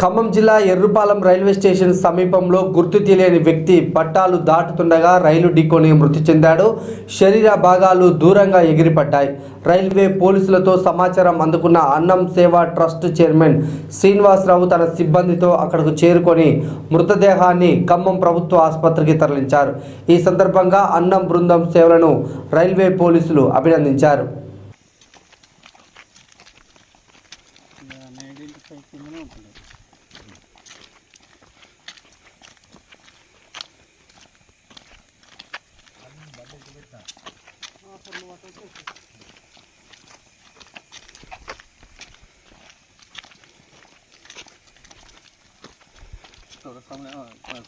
ఖమ్మం జిల్లా Errupalem railway station సమీపంలో గుర్తు తెలియని వ్యక్తి పట్టాలు దాటుతుండగా రైలు ఢీకొని మృతి చెందాడు. శరీర భాగాలు దూరంగా ఎగిరిపడ్డాయి. రైల్వే పోలీసులతో సమాచారం అందుకున్న అన్నం సేవా ట్రస్ట్ చైర్మన్ శ్రీనివాసరావు తన సిబ్బందితో అక్కడకు చేరుకొని మృతదేహాన్ని ఖమ్మం ప్రభుత్వ ఆసుపత్రికి తరలించారు. ఈ సందర్భంగా అన్నం బృందం సేవలను రైల్వే పోలీసులు అభినందించారు. ఐడెంటిఫై కిందనే ఉంటుంది 走了，他们啊，嗯。